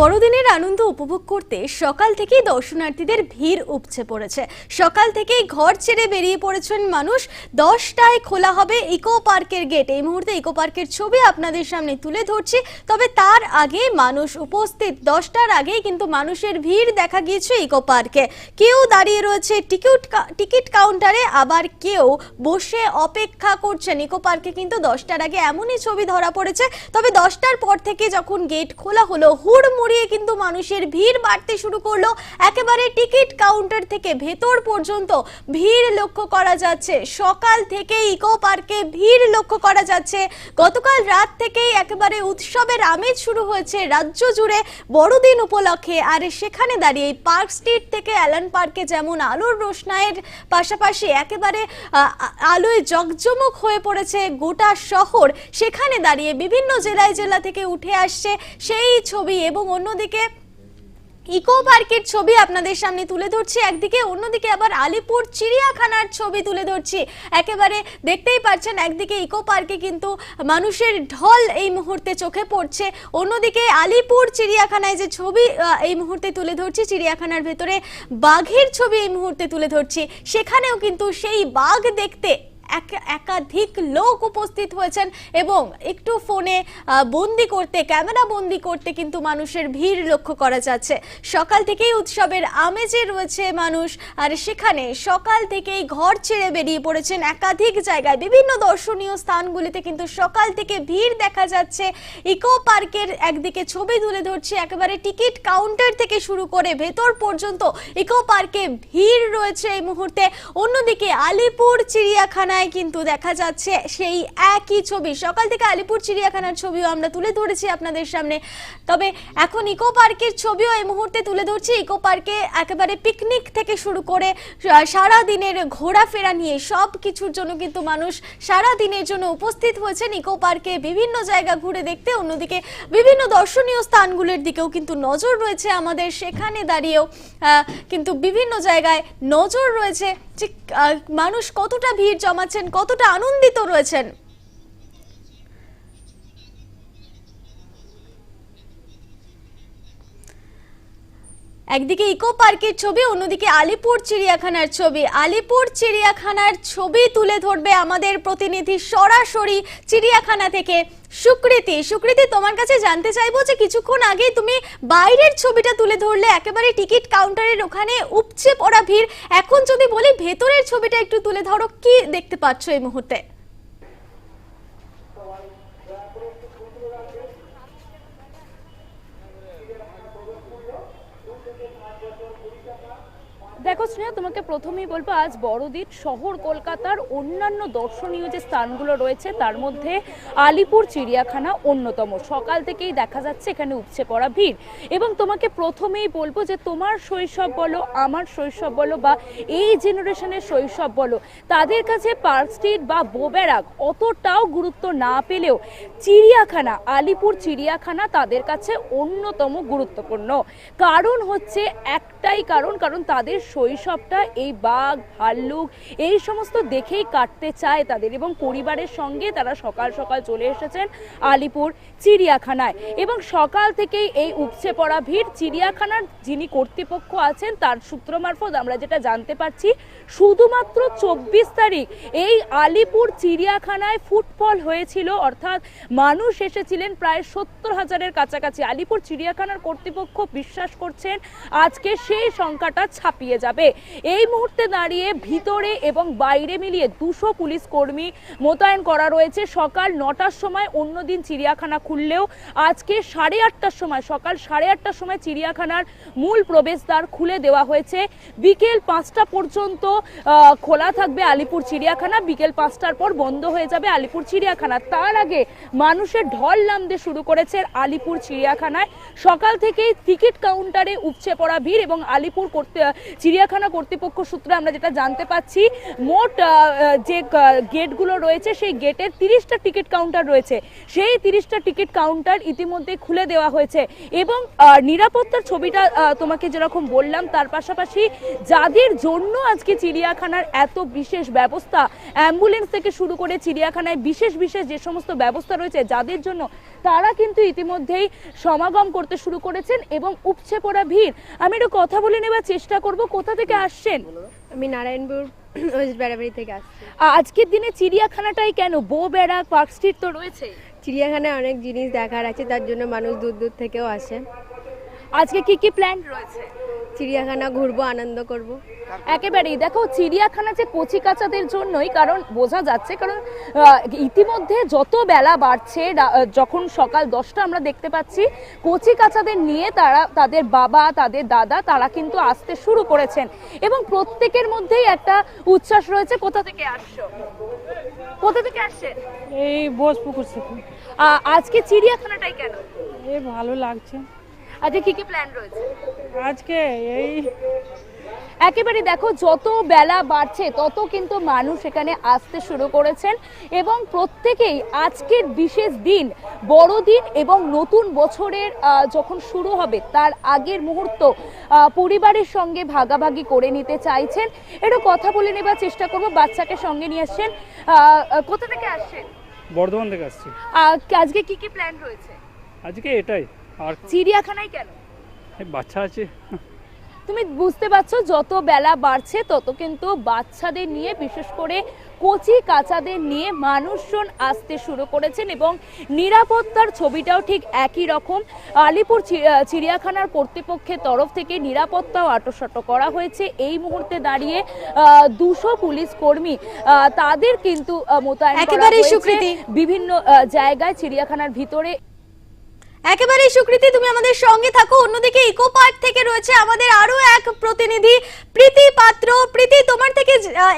বড়দিনের আনন্দ উপভোগ করতে সকাল থেকেই দর্শনার্থীদের ভিড় উপচে পড়েছে। সকাল থেকেই ঘর ছেড়ে বেরিয়ে পড়েছেন মানুষ। দশটায় খোলা হবে ইকো পার্কের গেট। এই মুহূর্তে ইকো পার্কের ছবি আপনাদের সামনে তুলে ধরছি। তবে তার আগে মানুষ উপস্থিত। দশটার আগেই কিন্তু মানুষের ভিড় দেখা গিয়েছে ইকো পার্কে। কেউ দাঁড়িয়ে রয়েছে টিকিট টিকিট কাউন্টারে, আবার কেউ বসে অপেক্ষা করছেন। ইকো পার্কে কিন্তু দশটার আগে এমনই ছবি ধরা পড়েছে। তবে দশটার পর থেকে যখন গেট খোলা হলো হুড়মুড়িয়ে কিন্তু মানুষের ভিড় বাড়তে শুরু করল। একেবারে টিকিট কাউন্টার থেকে ভেতর পর্যন্ত ভিড় লক্ষ্য করা যাচ্ছে। সকাল থেকে ইকো পার্কে ভিড় লক্ষ্য করা যাচ্ছে। গতকাল রাত থেকেই একেবারে উৎসবের আমেজ শুরু হয়েছে রাজ্য জুড়ে বড়দিন উপলক্ষে। আর সেখানে দাঁড়িয়ে এই পার্ক স্ট্রিট থেকে অ্যালান পার্কে যেমন আলোর রোশনায়ের পাশাপাশি একেবারে আলোয় জকজমক হয়ে পড়েছে গোটা শহর। সেখানে দাঁড়িয়ে বিভিন্ন জেলায় জেলা থেকে উঠে আসছে সেই ছবি এবং অন্যদিকে ইকো পার্কের ছবি আপনাদের সামনে তুলে ধরছি। একদিকে অন্যদিকে আবার আলিপুর চিড়িয়াখানার ছবি তুলে ধরছি। একেবারে দেখতেই পাচ্ছেন, একদিকে ইকো পার্কে কিন্তু মানুষের ঢল এই মুহূর্তে চোখে পড়ছে। অন্যদিকে আলিপুর চিড়িয়াখানায় যে ছবি এই মুহূর্তে তুলে ধরছি, চিড়িয়াখানার ভেতরে বাঘের ছবি এই মুহূর্তে তুলে ধরছি। সেখানেও কিন্তু সেই বাঘ দেখতে একাধিক লোক উপস্থিত হয়েছেন এবং একটু ফোনে বন্দি করতে, ক্যামেরা বন্দি করতে কিন্তু মানুষের ভিড় লক্ষ্য করা যাচ্ছে। সকাল থেকেই উৎসবের আমেজে রয়েছে মানুষ, আর সেখানে সকাল থেকেই ঘর ছেড়ে বেরিয়ে পড়েছেন একাধিক জায়গায়। বিভিন্ন দর্শনীয় স্থানগুলিতে কিন্তু সকাল থেকে ভিড় দেখা যাচ্ছে। ইকো পার্কের একদিকে ছবি তুলে ধরছি, একেবারে টিকিট কাউন্টার থেকে শুরু করে ভেতর পর্যন্ত ইকো পার্কে ভিড় রয়েছে এই মুহূর্তে। অন্যদিকে আলিপুর, চিড়িয়াখানায় কিন্তু দেখা যাচ্ছে সেই একই ছবি। সকাল থেকে আলিপুর চিড়িয়াখানার ছবিও আমরা তুলে ধরেছি আপনাদের সামনে। তবে এখন ইকো পার্কের ছবিও এই মুহূর্তে তুলে ধরছি। ইকো পার্কে একেবারে পিকনিক থেকে শুরু করে সারা দিনের ঘোরাফেরা নিয়ে সব কিছুর জন্য কিন্তু মানুষ সারা দিনের জন্য উপস্থিত হয়েছেন। ইকো পার্কে বিভিন্ন জায়গা ঘুরে দেখতে, অন্যদিকে বিভিন্ন দর্শনীয় স্থানগুলির দিকেও কিন্তু নজর রয়েছে আমাদের। সেখানে দাঁড়িয়েও কিন্তু বিভিন্ন জায়গায় নজর রয়েছে যে মানুষ কতটা ভিড় জমাচ্ছেন কতটা আনন্দিত রয়েছেন। একদিকে ইকো পার্কের ছবি, অন্যদিকে আলিপুর চিড়িয়াখানার ছবি। আলিপুর চিড়িয়াখানার ছবি তুলে ধরবে আমাদের প্রতিনিধি সরাসরি চিড়িয়াখানা থেকে। সুকৃতি সুকৃতি, তোমার কাছে জানতে চাইব যে কিছুক্ষণ আগে তুমি বাইরের ছবিটা তুলে ধরলে, একেবারে টিকিট কাউন্টারের ওখানে উপচে পড়া ভিড়। এখন যদি বলি ভেতরের ছবিটা একটু তুলে ধরো, কি দেখতে পাচ্ছ এই মুহূর্তে? দেখো স্নেহা, তোমাকে প্রথমেই বলব, আজ বড়দিন, শহর কলকাতার অন্যান্য দর্শনীয় যে স্থানগুলো রয়েছে, তার মধ্যে আলিপুর, চিড়িয়াখানা অন্যতম। সকাল থেকেই দেখা যাচ্ছে, এখানে উপচে পড়া ভিড়। এবং তোমাকে প্রথমেই বলব যে, তোমার শৈশব বলো, আমার শৈশব বলো, বা এই জেনারেশনের শৈশব বলো, তাদের কাছে পার্ক স্ট্রিট বা বোবেরাক অতটাও গুরুত্ব না পেলেও চিড়িয়াখানা, আলিপুর চিড়িয়াখানা তাদের কাছে অন্যতম গুরুত্বপূর্ণ। কারণ হচ্ছে, একটাই কারণ কারণ তাদের শৈশবটা, এই বাঘ, ভাল্লুক, এই সমস্ত দেখেই কাটতে চায় তাদের এবং পরিবারের সঙ্গে তারা সকাল সকাল চলে এসেছেন আলিপুর চিড়িয়াখানায়। এবং সকাল থেকেই এই উপচে পড়া ভিড়, চিড়িয়াখানার যিনি কর্তৃপক্ষ আছেন তার সূত্র মারফত আমরা যেটা জানতে পারছি, শুধুমাত্র চব্বিশ তারিখ এই আলিপুর চিড়িয়াখানায় ফুটফল হয়েছিল, অর্থাৎ মানুষ এসেছিলেন প্রায় সত্তর হাজারের কাছাকাছি। আলিপুর চিড়িয়াখানার কর্তৃপক্ষ বিশ্বাস করছেন, আজকে সেই সংখ্যাটা ছাপিয়ে যাবে। এই মুহূর্তে দাঁড়িয়ে ভিতরে এবং বাইরে মিলিয়ে দুশো পুলিশ কর্মী মোতায়েন করা রয়েছে। সকাল নটার সময়, অন্যদিন চিড়িয়াখানা খুললেও আজকে সাড়ে আটটার সময়, সকাল সাড়ে আটটার সময় চিড়িয়াখানার মূল প্রবেশদ্বার খুলে দেওয়া হয়েছে। বিকেল পাঁচটা পর্যন্ত খোলা থাকবে আলিপুর চিড়িয়াখানা। বিকেল পাঁচটার পর বন্ধ হয়ে যাবে আলিপুর চিড়িয়াখানা। তার আগে মানুষের ঢল নামতে শুরু করেছে আলিপুর চিড়িয়াখানায়। সকাল থেকেই টিকিট কাউন্টারে উপচে পড়া ভিড় এবং আলিপুর কর্তৃ- চিড়িয়াখানা কর্তৃপক্ষ সূত্রে আমরা যেটা জানতে পাচ্ছি, মোট যে গেটগুলো রয়েছে, সেই গেটের তিরিশটা টিকিট কাউন্টার রয়েছে। সেই তিরিশটা টিকিট কাউন্টার ইতিমধ্যে খুলে দেওয়া হয়েছে এবং নিরাপত্তার ছবিটা তোমাকে যেরকম বললাম, তার পাশাপাশি যাদের জন্য আজকে চিড়িয়াখানার এত বিশেষ ব্যবস্থা, অ্যাম্বুলেন্স থেকে শুরু করে চিড়িয়াখানায় বিশেষ বিশেষ যে সমস্ত ব্যবস্থা রয়েছে, যাদের জন্য তারা কিন্তু ইতিমধ্যেই সমাগম করতে শুরু করেছেন এবং উপচে পড়া ভিড়। আমি একটু কথা বলে নেবার চেষ্টা করব। কোথা থেকে আসছেন? আমি নারায়ণপুর ওয়েস্ট বেড়াবাড়ি থেকে আসছি। আজকের দিনে চিড়িয়াখানাটাই কেন? বো বেড়া পার্ক স্ট্রিট তো রয়েছে। চিড়িয়াখানায় অনেক জিনিস দেখার আছে তার জন্য মানুষ দূর দূর থেকেও আসে। আজকে কি কি প্ল্যান রয়েছে? চিড়িয়াখানা ঘুরবো আনন্দ করব। একেবারেই। দেখো চিড়িয়াখানা যে কচি কাচাদের জন্যই কারণ বোঝা যাচ্ছে কারণ ইতিমধ্যে যত বেলা বাড়ছে যখন সকাল দশটা আমরা দেখতে পাচ্ছি কচি কাচাদের নিয়ে তারা তাদের বাবা তাদের দাদা তারা কিন্তু আসতে শুরু করেছেন। এবং প্রত্যেকের মধ্যেই একটা উচ্ছ্বাস রয়েছে। কোথা থেকে আসছো? কোথা থেকে আসছেন? এই বোসপুকুর থেকে। আজকে চিড়িয়াখানাটাই কেন? এ ভালো লাগছে। আজকে কি কি প্ল্যান রয়েছে? আজকে এই একেবারে দেখো যত বেলা বাড়ছে তত কিন্তু মানুষ এখানে আসতে শুরু করেছেন এবং প্রত্যেকেই আজকের বিশেষ দিন বড়দিন এবং নতুন বছরের যখন শুরু হবে তার আগের মুহূর্ত পরিবারের সঙ্গে ভাগাভাগি করে নিতে চাইছেন। একটু কথা বলে নেবার চেষ্টা করব বাচ্চাকে সঙ্গে নিয়ে আসছেন। কোথা থেকে আসছেন? বর্ধমান থেকে আসছি। আজকে কি কি প্ল্যান রয়েছে? আজকে এটাই। আর চিড়িয়াখানায় কেন? বাচ্চা আছে। তুমি বুঝতে পারছ যত বেলা বাড়ছে তত কিন্তু বাচ্চাদের নিয়ে বিশেষ করে কচি কাচাদের নিয়ে মানুষজন আসতে শুরু করেছেন এবং নিরাপত্তার ছবিটাও ঠিক একই রকম। আলিপুর চিড়িয়াখানার কর্তৃপক্ষের তরফ থেকে নিরাপত্তাও আটোসাটো করা হয়েছে। এই মুহূর্তে দাঁড়িয়ে দুশো পুলিশ কর্মী আহ, তাদের কিন্তু মোতায়েন। বিভিন্ন জায়গায় চিড়িয়াখানার ভিতরে একেবারেই সুকৃতি, তুমি আমাদের সঙ্গে থাকো। অন্যদিকে ইকো পার্ক থেকে রয়েছে আমাদের আরও এক প্রতিনিধি, প্রীতি পাত্র। প্রীতি, তোমার থেকে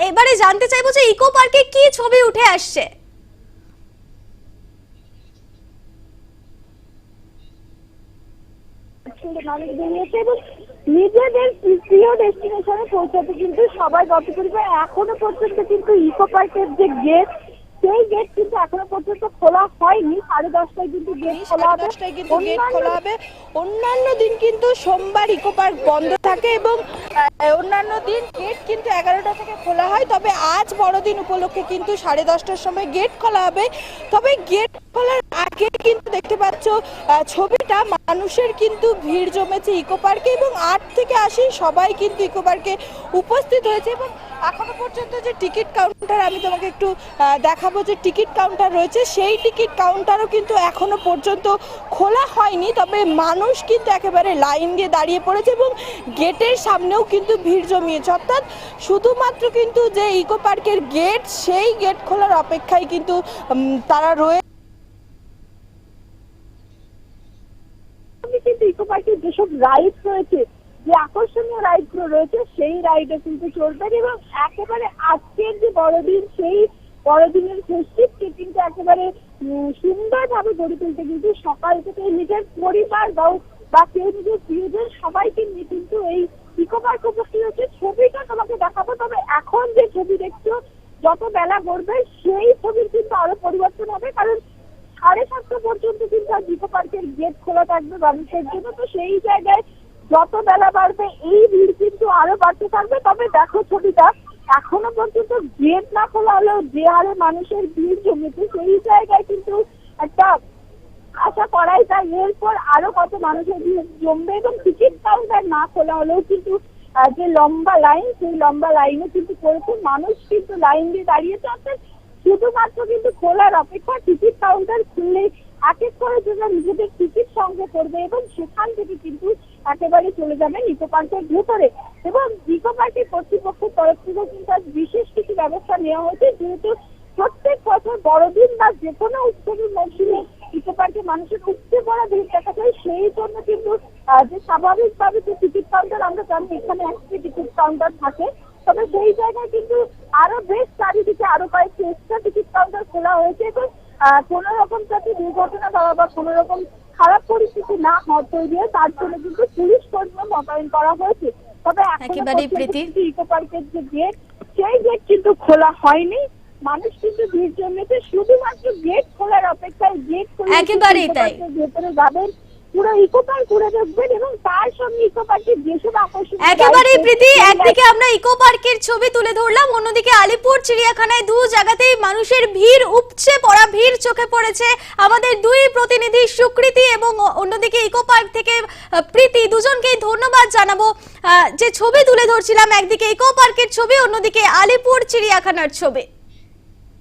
এবারে জানতে চাইব যে ইকো পার্কে কি ছবি উঠে আসছে। নিজেদের প্রিয় ডেস্টিনেশনে পৌঁছাতে কিন্তু সবাই গত এখনও পর্যন্ত কিন্তু ইকো পার্কের যে গেট সেই গেট কিন্তু এখনও পর্যন্ত খোলা হয়নি সাড়ে দশটায় কিন্তু গেট খোলা হবে। দশটায় কিন্তু গেট খোলা হবে। অন্যান্য দিন কিন্তু সোমবার ইকো পার্ক বন্ধ থাকে এবং অন্যান্য দিন গেট কিন্তু এগারোটা থেকে খোলা হয়। তবে আজ বড়দিন উপলক্ষে কিন্তু সাড়ে দশটার সময় গেট খোলা হবে। তবে গেট খোলার আগে কিন্তু দেখতে পাচ্ছ ছবিটা মানুষের কিন্তু ভিড় জমেছে ইকো পার্কে এবং আট থেকে আশি সবাই কিন্তু ইকো পার্কে উপস্থিত হয়েছে এবং এখনও পর্যন্ত যে টিকিট কাউন্টার আমি তোমাকে একটু দেখাবো যে টিকিট কাউন্টার রয়েছে, সেই টিকিট কাউন্টারও কিন্তু এখনও পর্যন্ত খোলা হয়নি। তবে মানুষ কিন্তু একেবারে লাইন দিয়ে দাঁড়িয়ে পড়েছে এবং গেটের সামনেও কিন্তু ভিড় জমিয়েছে। অর্থাৎ শুধুমাত্র কিন্তু যে ইকো পার্কের গেট, সেই গেট খোলার অপেক্ষায় কিন্তু তারা রয়ে ইকো পার্কের যেসব রাইড রয়েছে, যে আকর্ষণীয় রাইডগুলো রয়েছে, সেই রাইডে কিন্তু চলবেন এবং একেবারে আজকের যে বড়দিন, সেই বড়দিনের ফেস্টিভকে কিন্তু একেবারে সুন্দর ভাবে গড়ে তুলতে কিন্তু সকাল থেকে নিজের পরিবার বা বা কেউ নিজের প্রিয়জন সবাইকে নিয়ে কিন্তু এই ইকো পার্ক উপস্থিত হচ্ছে। ছবিটা তোমাকে দেখাবো, তবে এখন যে ছবি দেখছ, যত বেলা গড়বে, সেই ছবির কিন্তু আরও পরিবর্তন হবে। কারণ সাড়ে সাতটা পর্যন্ত কিন্তু আর ইকো পার্কের গেট খোলা থাকবে মানুষের জন্য। তো সেই জায়গায় যত বেলা বাড়বে, এই ভিড় কিন্তু আরও বাড়তে থাকবে। তবে দেখো ছবিটা এখনও পর্যন্ত গেট না খোলা হলেও যে হারে মানুষের ভিড় জমেছে, সেই জায়গায় কিন্তু একটা আশা করাই যায়। এরপর আরও কত মানুষের ভিড় জমবে এবং টিকিট কাউন্টার না খোলা হলেও কিন্তু যে লম্বা লাইন সেই লম্বা লাইনে কিন্তু প্রচুর মানুষ কিন্তু লাইন দিয়ে দাঁড়িয়েছে। অর্থাৎ শুধুমাত্র কিন্তু খোলার অপেক্ষা টিকিট কাউন্টার খুললেই এক এক করে যারা নিজেদের টিকিট সঙ্গে করবে এবং সেখান থেকে কিন্তু একেবারে চলে যাবে নিকো পার্কের ভেতরে। এবং নিকো পার্কের কর্তৃপক্ষের তরফ থেকে কিন্তু বিশেষ কিছু ব্যবস্থা নেওয়া হয়েছে, যেহেতু প্রত্যেক বছর বড়দিন বা যে কোনো উৎসবের মৌসুমে ইকো পার্কে মানুষের উপচে পড়া ভিড় দেখা যায়। সেই জন্য কিন্তু যে স্বাভাবিকভাবে যে টিকিট কাউন্টার, আমরা জানি এখানে একটি টিকিট কাউন্টার থাকে। তবে সেই জায়গায় কিন্তু আরও বেশ চারিদিকে আরও কয়েকটি এক্সট্রা টিকিট কাউন্টার খোলা হয়েছে এবং কোনো রকম যাতে দুর্ঘটনা বা কোনো রকম খারাপ পরিস্থিতি না হওয়া তৈরি হয়, তার জন্য কিন্তু পুলিশ কর্মী মোতায়েন করা হয়েছে। তবে ইকো পার্কের যে গেট সেই গেট কিন্তু খোলা হয়নি। মানুষ কিন্তু ভিড় জমেছে শুধুমাত্র গেট খোলার অপেক্ষায় গেট খুলে একেবারেই তাই। ভেতরে যাবেন। পুরো ইকো পার্ক ঘুরে দেখবেন এবং তার সঙ্গে ইকো পার্কের যেসব আকর্ষণীয় একেবারেই প্রীতি একদিকে আমরা ইকো পার্কের ছবি তুলে ধরলাম অন্যদিকে আলিপুর চিড়িয়াখানায় দু জায়গাতেই মানুষের ভিড় উপচে পড়া ভিড় চোখে পড়েছে। আমাদের দুই প্রতিনিধি সুকৃতি এবং অন্যদিকে ইকো পার্ক থেকে প্রীতি দুজনকেই ধন্যবাদ জানাব। আহ, যে ছবি তুলে ধরছিলাম একদিকে ইকো পার্কের ছবি অন্যদিকে আলিপুর চিড়িয়াখানার ছবি।